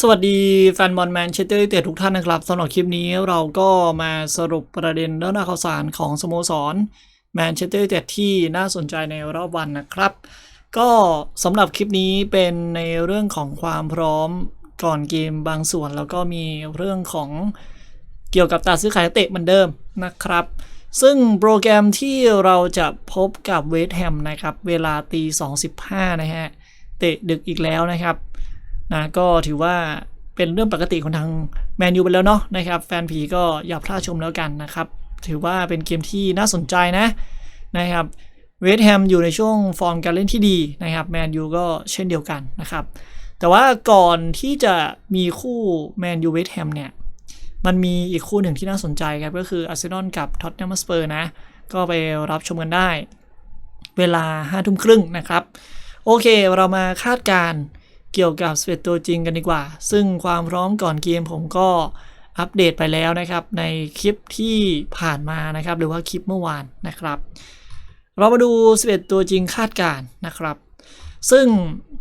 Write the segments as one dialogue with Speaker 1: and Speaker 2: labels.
Speaker 1: สวัสดีแฟนบอลแมนเชสเตอร์ยูไนเต็ดทุกท่านนะครับสำหรับคลิปนี้เราก็มาสรุปประเด็นเรื่องราข่าวสารของสโมสรแมนเชสเตอร์ยูไนเต็ดที่น่าสนใจในรอบวันนะครับ ก็สำหรับคลิปนี้เป็นในเรื่องของความพร้อมก่อนเกมบางส่วน แล้วก็มีเรื่องของเกี่ยวกับตาซื้อขายเตะเหมือนเดิมนะครับ ซึ่งโปรแกรมที่เราจะพบกับเวสต์แฮมนะครับ เวลาตี2.15นะฮะเตะดึกอีกแล้วนะครับ นะก็ถือว่าเป็นเรื่องปกติของทางแมนยูไปแล้วเนาะนะครับ แฟนผีก็อย่าพลาดชมแล้วกันนะครับ ถือว่าเป็นเกมที่น่าสนใจนะนะครับเวสต์แฮมอยู่ในช่วงฟอร์มการเล่นที่ดีนะครับแมนยูก็เช่นเดียวกันนะครับ แต่ว่าก่อนที่จะมีคู่แมนยูเวสต์แฮมเนี่ย มันมีอีกคู่หนึ่งที่น่าสนใจครับ ก็คืออาร์เซนอลกับท็อตแนมสเปอร์นะ ก็ไปรับชมกันได้ เวลา5้าทุ่มครึ่งนะครับ โอเคเรามาคาดการณ์ เกี่ยวกับสเปตัวจริงกันดีกว่า ซึ่งความพร้อมก่อนเกมผมก็อัปเดตไปแล้วนะครับ ในคลิปที่ผ่านมานะครับ หรือว่าคลิปเมื่อวานนะครับ เรามาดูสเปตัวจริงคาดการณ์นะครับ ซึ่ง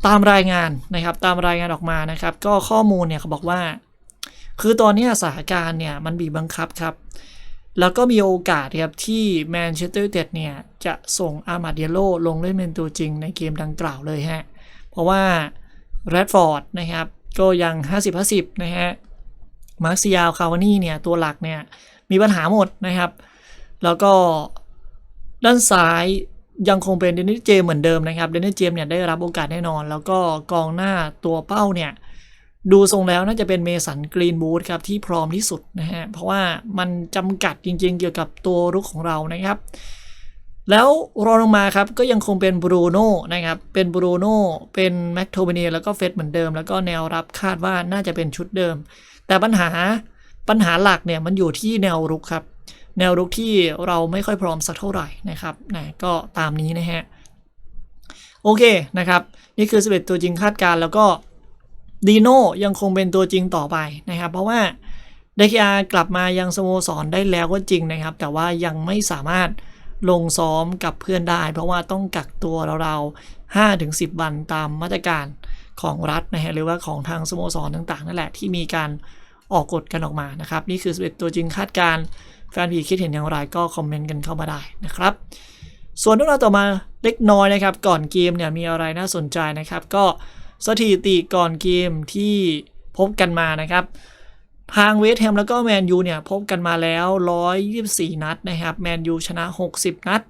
Speaker 1: ตามรายงานนะครับ ตามรายงานออกมานะครับ ก็ข้อมูลเนี่ยเขาบอกว่า คือตอนนี้สถานการณ์เนี่ยมันบีบบังคับครับ แล้วก็มีโอกาสครับที่แมนเชสเตอร์ยูไนเต็ดเนี่ยจะส่งอามาเดียโลลงเล่นเป็นตัวจริงในเกมดังกล่าวเลยฮะ เพราะว่า แรดฟอร์ดนะครับ ก็ยัง 50-50 นะฮะ มาร์ซิยาล คาวานี่เนี่ย ตัวหลักเนี่ย มีปัญหาหมดนะครับ แล้วก็ด้านซ้ายยังคงเป็นเดนนิสเจมเหมือนเดิมนะครับ เดนนิสเจมเนี่ยได้รับโอกาสแน่นอน แล้วก็กองหน้าตัวเป้าเนี่ย ดูทรงแล้วน่าจะเป็นเมสันกรีนบูธครับที่พร้อมที่สุดนะฮะ เพราะว่ามันจำกัดจริงๆ เกี่ยวกับตัวรุกของเรานะครับ แล้วรองลงมาครับก็ยังคงเป็นบรูโน่นะครับ เป็นบรูโน่เป็นแม็กโทเบเนียแล้วก็เฟสเหมือนเดิม แล้วก็แนวรับคาดว่าน่าจะเป็นชุดเดิม แต่ปัญหาปัญหาหลักเนี่ยมันอยู่ที่แนวรุกครับ แนวรุกที่เราไม่ค่อยพร้อมสักเท่าไหร่นะครับนะก็ตามนี้นะฮะโอเคนะครับ นี่คือ 11 ตัวจริงคาดการณ์แล้วก็ดีโน่ยังคงเป็นตัวจริงต่อไปนะครับ เพราะว่าเดคากลับมายังสโมสรได้แล้วก็จริงนะครับ แต่ว่ายังไม่สามารถ ลงซ้อมกับเพื่อนได้ เพราะว่าต้องกักตัวเราๆ5ถึง10 วันตามมาตรการของรัฐนะฮะหรือว่าของทางสโมสรต่างๆ นั่นแหละที่มีการออกกฎกันออกมานะครับ นี่คือ11ตัวจริงคาดการณ์แฟนผีคิดเห็นอย่างไรก็คอมเมนต์กันเข้ามาได้นะครับ ส่วนเรื่องราวต่อมาเล็กน้อยนะครับ ก่อนเกมเนี่ยมีอะไรน่าสนใจนะครับ ก็สถิติก่อนเกมที่พบกันมานะครับ ทางเวสแฮมแล้วก็แมนยูเนี่ยพบกันมาแล้ว 124 นัดนะครับ แมนยูชนะ 60 นัด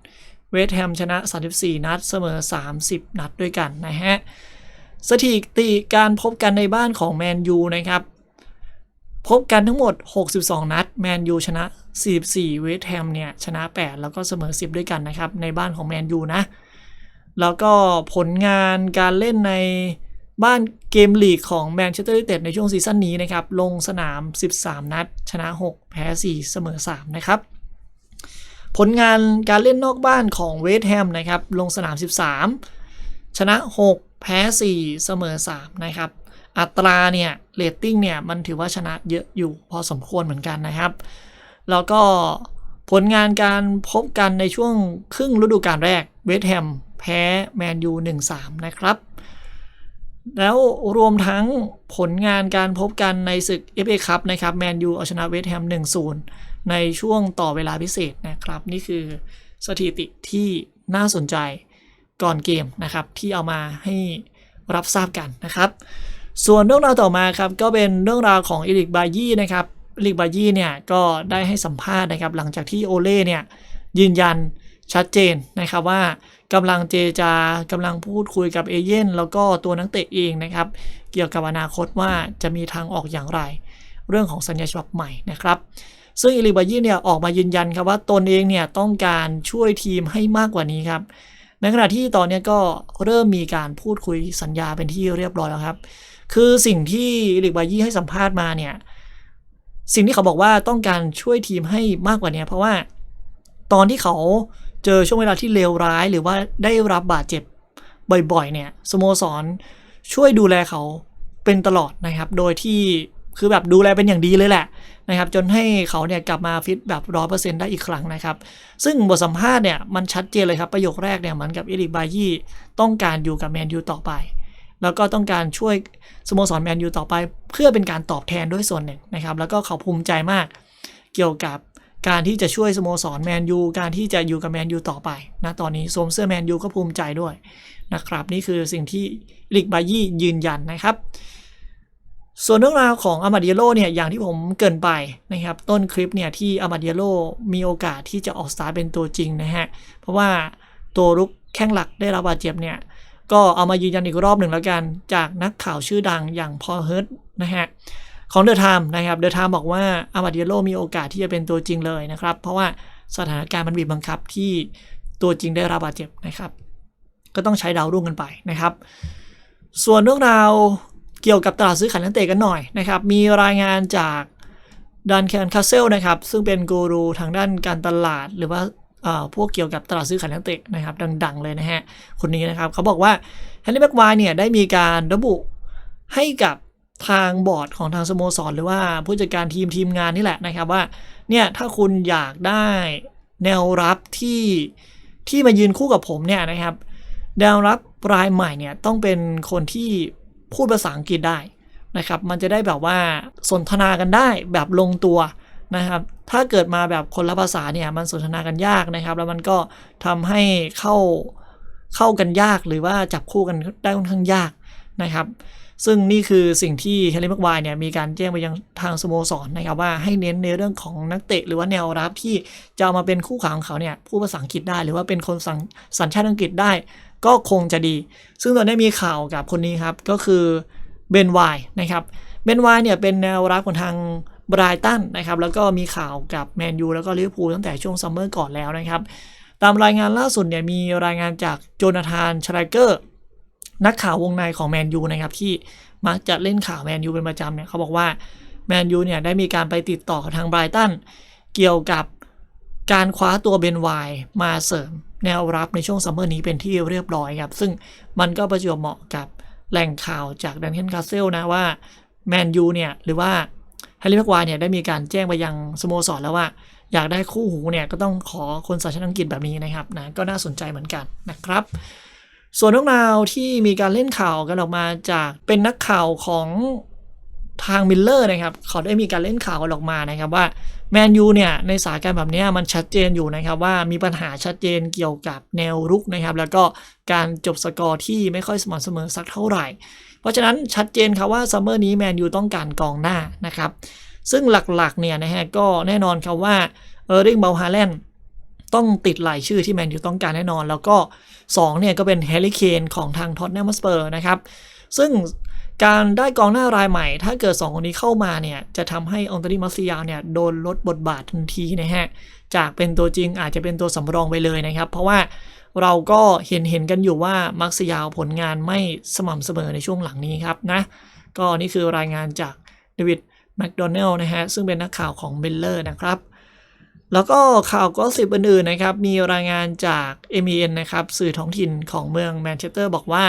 Speaker 1: เวสแฮมชนะ 34 นัด เสมอ 30 นัดด้วยกันนะฮะ สถิติการพบกันในบ้านของแมนยูนะครับ พบกันทั้งหมด 62 นัด แมนยูชนะ 44 เวสแฮมเนี่ยชนะ 8 แล้วก็เสมอ 10 ด้วยกันนะครับ ในบ้านของแมนยูนะ แล้วก็ผลงานการเล่นใน บ้านเกมลีกของแมนเชสเตอร์ยูไนเต็ดในช่วงซีซั่นนี้นะครับ ลงสนาม 13 นัด ชนะ 6 แพ้ 4 เสมอ 3 นะครับ ผลงานการเล่นนอกบ้านของเวสต์แฮมนะครับ ลงสนาม 13 ชนะ 6 แพ้ 4 เสมอ 3 นะครับ อัตราเนี่ยเรตติ้งเนี่ย มันถือว่าชนะเยอะอยู่พอสมควรเหมือนกันนะครับ แล้วก็ผลงานการพบกันในช่วงครึ่งฤดูกาลแรกเวสต์แฮมแพ้แมนยู1-3 นะครับ แล้วรวมทั้งผลงานการพบกันในศึก FA คัพนะครับแมนยูเอาชนะเวสต์แฮม1-0 ในช่วงต่อเวลาพิเศษนะครับ นี่คือสถิติที่น่าสนใจก่อนเกมนะครับ ที่เอามาให้รับทราบกันนะครับ ส่วนเรื่องราวต่อมาครับ ก็เป็นเรื่องราวของเอริกบายี่นะครับเอริกบายี่เนี่ยก็ได้ให้สัมภาษณ์นะครับ หลังจากที่โอเล่เนี่ยยืนยัน ชัดเจนนะครับว่ากำลังเจจากำลังพูดคุยกับเอเย่นแล้วก็ตัวนักเตะเองนะครับ เกี่ยวกับอนาคตว่าจะมีทางออกอย่างไร เรื่องของสัญญาฉบับใหม่นะครับ ซึ่งอิลิบายีเนี่ยออกมายืนยันครับว่าตนเองเนี่ยต้องการช่วยทีมให้มากกว่านี้ครับในขณะที่ตอนนี้ก็เริ่มมีการพูดคุยสัญญาเป็นที่เรียบร้อยแล้วครับ คือสิ่งที่อิลิบายี่ให้สัมภาษณ์มาเนี่ย สิ่งที่เขาบอกว่าต้องการช่วยทีมให้มากกว่านี้เพราะว่าตอนที่เขา เจอช่วงเวลาที่เลวร้ายหรือว่าได้รับบาดเจ็บบ่อยๆ เนี่ยสโมสรช่วยดูแลเขาเป็นตลอดนะครับ โดยที่คือแบบดูแลเป็นอย่างดีเลยแหละนะครับ จนให้เขาเนี่ยกลับมาฟิตแบบร้อเปอร์เซ็นต์ได้อีกครั้งนะครับ ซึ่งบทสัมภาษณ์เนี่ยมันชัดเจนเลยครับ ประโยคแรกเนี่ยเหมือนกับเอริกบายี่ต้องการอยู่กับแมนยูต่อไป แล้วก็ต้องการช่วยสโมสรแมนยูต่อไป เพื่อเป็นการตอบแทนด้วยส่วนหนึ่งนะครับ แล้วก็เขาภูมิใจมากเกี่ยวกับ การที่จะช่วยสโมสรแมนยูการที่จะอยู่กับแมนยูต่อไปนะตอนนี้สวมเสื้อแมนยูก็ภูมิใจด้วยนะครับนี่คือสิ่งที่ลิกบายี่ยืนยันนะครับ ส่วนเรื่องราวของอามาเดียโลเนี่ยอย่างที่ผมเกินไปนะครับ ต้นคลิปเนี่ยที่อามาเดียโลมีโอกาสที่จะออกสตาร์เป็นตัวจริงนะฮะเพราะว่าตัวรุกแข้งหลักได้รับบาดเจ็บเนี่ยก็เอามายืนยันอีกรอบหนึ่งแล้วกัน จากนักข่าวชื่อดังอย่างพอเฮิร์ตนะฮะ ของเดอะไทม์นะครับเดอะไทม์บอกว่าอามาเดียโลมีโอกาสที่จะเป็นตัวจริงเลยนะครับ เพราะว่าสถานการณ์มันบีบบังคับที่ตัวจริงได้รับบาดเจ็บนะครับ ก็ต้องใช้ดาวรุ่งกันไปนะครับ ส่วนเรื่องราวเกี่ยวกับตลาดซื้อขายนักเตะกันหน่อยนะครับ มีรายงานจากดันแคนคาเซลนะครับ ซึ่งเป็นกูรูทางด้านการตลาดหรือว่าเอ่อพวกเกี่ยวกับตลาดซื้อขายนักเตะนะครับ ดังๆเลยนะฮะคนนี้นะครับ เขาบอกว่าแฮร์รี่แม็กควายเนี่ยได้มีการระบุให้กับ ทางบอร์ดของทางสโมสรหรือว่าผู้จัดการทีมทีมงานนี่แหละนะครับว่าเนี่ยถ้าคุณอยากได้แนวรับที่ที่มายืนคู่กับผมเนี่ยนะครับแนวรับรายใหม่เนี่ยต้องเป็นคนที่พูดภาษาอังกฤษได้นะครับ มันจะได้แบบว่าสนทนากันได้แบบลงตัวนะครับ ถ้าเกิดมาแบบคนละภาษาเนี่ยมันสนทนากันยากนะครับ แล้วมันก็ทำให้เข้าเข้ากันยากหรือว่าจับคู่กันได้ค่อนข้างยากนะครับ ซึ่งนี่คือสิ่งที่เฮลิมักไวายเนี่ยมีการแจ้งไปยังทางสโมสรนะครับว่าให้เน้นในเรื่องของนักเตะหรือว่าแนวรับที่จะามาเป็นคู่ขาของเขาเนี่ยพูดภาษาอังกฤษได้ หรือว่าเป็นคนสัญสัญชาติอังกฤษได้ ก็คงจะดี ซึ่งตอนนี้มีข่าวกับคนนี้ครับก็คือเบนไวนะครับเบนไวเนี่ยเป็นแนวรับของทางบรตันนะครับแล้วก็มีข่าวกับแมนยูแล้วก็ลิเวอร์พูลตั้งแต่ช่วงซัมเมอร์ก่อนแล้วนะครับตามรายงานล่าสุดเนี่ยมีรายงานจากโจนาธานชไลเกอร์ นักข่าววงในของแมนยูนะครับที่มักจะเล่นข่าวแมนยูเป็นประจำเนี่ยเขาบอกว่าแมนยูเนี่ยได้มีการไปติดต่อกับทางไบรตันเกี่ยวกับการคว้าตัวเบนไวมาเสริมแนวรับในช่วงซัมเมอร์นี้เป็นที่เรียบร้อยครับ ซึ่งมันก็ประจวบเหมาะกับแหล่งข่าวจากดันเคนคาสเซลนะว่าแมนยูเนี่ยหรือว่าแฮร์รี่แม็กควายเนี่ยได้มีการแจ้งไปยังสโมสรแล้วว่า อยากได้คู่หูเนี่ยก็ต้องขอคนสัญชาติอังกฤษแบบนี้นะครับนะก็น่าสนใจเหมือนกันนะครับ ส่วนเรื่องราวที่มีการเล่นข่าวกันออกมาจากเป็นนักข่าวของทางมิลเลอร์นะครับเขาได้มีการเล่นข่าวกันออกมานะครับว่าแมนยูเนี่ยในสถานการณ์แบบนี้มันชัดเจนอยู่นะครับว่ามีปัญหาชัดเจนเกี่ยวกับแนวรุกนะครับ แล้วก็การจบสกอร์ที่ไม่ค่อยสม่ำเสมอสักเท่าไหร่ เพราะฉะนั้นชัดเจนครับว่าซัมเมอร์นี้แมนยูต้องการกองหน้านะครับ ซึ่งหลักๆเนี่ยนะฮะก็แน่นอนครับว่าเออร์ริงเบลฮาแลนด์ต้องติดรายชื่อที่แมนยูต้องการแน่นอน แล้วก็ 2เนี่ยก็เป็นแฮร์รี่เคนของทางท็อตแนมสเปอร์นะครับ ซึ่งการได้กองหน้ารายใหม่ ถ้าเกิด 2 คนนี้เข้ามาเนี่ย จะทำให้องตรีมาซิยาเนี่ย โดนลดบทบาททันทีนะฮะ จากเป็นตัวจริงอาจจะเป็นตัวสำรองไปเลยนะครับ เพราะว่าเราก็เห็นเห็นกันอยู่ว่ามักซิยาผลงานไม่สม่ำเสมอในช่วงหลังนี้ครับนะ ก็นี่คือรายงานจากเดวิดแมคโดนัลล์นะฮะ ซึ่งเป็นนักข่าวของเบลเลอร์นะครับ แล้วก็ข่าวก็สิบอื่นๆนะครับ มีรายงานจาก MEN นะครับ สื่อท้องถิ่นของเมืองแมนเชสเตอร์บอกว่า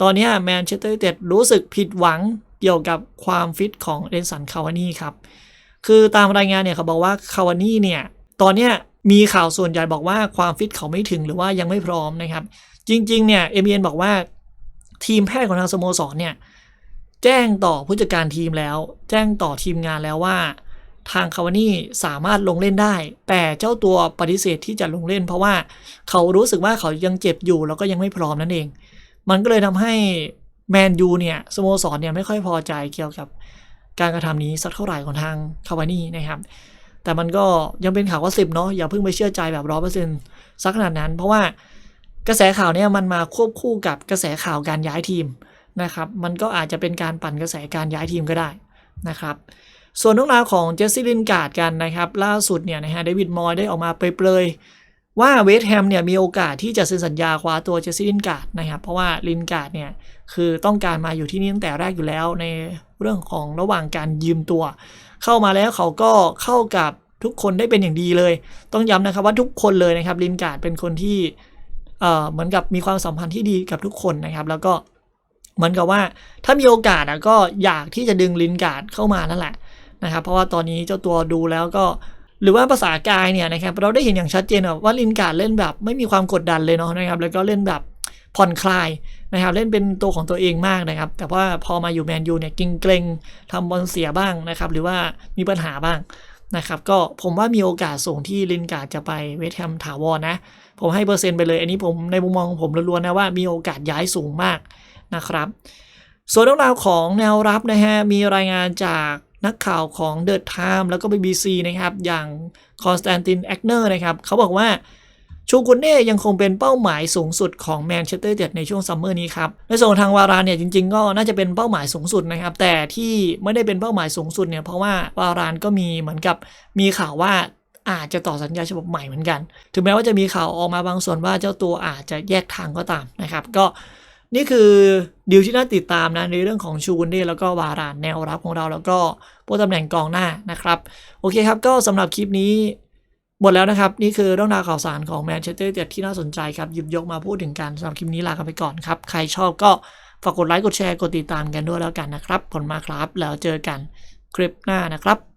Speaker 1: ตอนนี้แมนเชสเตอร์เต็ดรู้สึกผิดหวังเกี่ยวกับความฟิตของเดนสันคาวานี่ครับ คือตามรายงานเนี่ยเขาบอกว่าคาวานี่เนี่ย ตอนนี้มีข่าวส่วนใหญ่บอกว่าความฟิตเขาไม่ถึงหรือว่ายังไม่พร้อมนะครับ จริง ๆ เนี่ย MEN บอกว่าทีมแพทย์ของทางสโมสรเนี่ย แจ้งต่อผู้จัดการทีมแล้ว แจ้งต่อทีมงานแล้วว่า ทางคาวานี่สามารถลงเล่นได้ แต่เจ้าตัวปฏิเสธที่จะลงเล่น เพราะว่าเขารู้สึกว่าเขายังเจ็บอยู่แล้วก็ยังไม่พร้อมนั่นเอง มันก็เลยทำให้แมนยูเนี่ยสโมสรเนี่ยไม่ค่อยพอใจเกี่ยวกับการกระทำนี้สักเท่าไหร่ของทางคาวานี่นะครับ แต่มันก็ยังเป็นข่าวว่าสิบเนาะอย่าเพิ่งไปเชื่อใจแบบร้อเปอร์เซ็นต์สักขนาดนั้น เพราะว่ากระแสข่าวเนี่ยมันมาควบคู่กับกระแสข่าวการย้ายทีมนะครับ มันก็อาจจะเป็นการปั่นกระแสการย้ายทีมก็ได้นะครับ ส่วนเรื่องราวของเจสซี่ลินการ์ดกันนะครับ ล่าสุดเนี่ยนะฮะเดวิดมอยได้ออกมาเปรยๆว่าเวสต์แฮมเนี่ยมีโอกาสที่จะเซ็นสัญญาคว้าตัวเจสซี่ลินการ์ดนะครับเพราะว่าลินการ์ดเนี่ยคือต้องการมาอยู่ที่นี่ตั้งแต่แรกอยู่แล้วในเรื่องของระหว่างการยืมตัว เข้ามาแล้วเขาก็เข้ากับทุกคนได้เป็นอย่างดีเลย ต้องย้ำนะครับว่าทุกคนเลยนะครับลินการ์ดเป็นคนที่เอ่อเหมือนกับมีความสัมพันธ์ที่ดีกับทุกคนนะครับ แล้วก็เหมือนกับว่าถ้ามีโอกาสอะก็อยากที่จะดึงลินการ์ดเข้ามานั่นแหละ นะครับเพราะว่าตอนนี้เจ้าตัวดูแล้วก็หรือว่าภาษากายเนี่ยนะครับเราได้เห็นอย่างชัดเจนว่าลินการ์ดเล่นแบบไม่มีความกดดันเลยเนาะนะครับแล้วก็เล่นแบบผ่อนคลายนะครับเล่นเป็นตัวของตัวเองมากนะครับ แต่ว่าพอมาอยู่แมนยูเนี่ยกิงเกรงทำบอลเสียบ้างนะครับหรือว่ามีปัญหาบ้างนะครับก็ผมว่ามีโอกาสสูงที่ลินการ์ดจะไปเวสต์แฮมถาวรนะ ผมให้เปอร์เซ็นต์ไปเลย อันนี้ผมในมุมมองของผมล้วนๆนะว่ามีโอกาสย้ายสูงมากนะครับ ส่วนเรื่องราวของแนวรับนะฮะมีรายงานจาก นักข่าวของ The Time แล้วก็ BBC นะครับ อย่างคอนสแตนตินแอคเนอร์นะครับ เขาบอกว่าชูกุนเน่ยังคงเป็นเป้าหมายสูงสุดของแมนเชสเตอร์เ d ในช่วงซัมเมอร์นี้ครับในส่วนทางวารานเนี่ยจริงๆ ก็น่าจะเป็นเป้าหมายสูงสุดนะครับ แต่ที่ไม่ได้เป็นเป้าหมายสูงสุดเนี่ยเพราะว่าวารานก็มีเหมือนกับมีข่าวว่าอาจจะต่อสัญญาฉบับใหม่เหมือนกัน ถึงแม้ว่าจะมีข่าวออกมาบางส่วนว่าเจ้าตัวอาจจะแยกทางก็ตามนะครับ ก็ นี่คือดีลที่น่าติดตามนะในเรื่องของชูกุนเน่แล้วก็วารานแนวรับของเราแล้วก็พวกตำแหน่งกองหน้านะครับ โอเคครับก็สำหรับคลิปนี้หมดแล้วนะครับ นี่คือเรื่องราวข่าวสารของแมนเชสเตอร์เ d ที่น่าสนใจครับหยิบยกมาพูดถึงกันสำหรับคลิปนี้ลากันไปก่อนครับ ใครชอบก็ฝากกดไลค์กดแชร์กดติดตามกันด้วยแล้วกันนะครับขอบคุณมากครับ แล้วเจอกันคลิปหน้านะครับ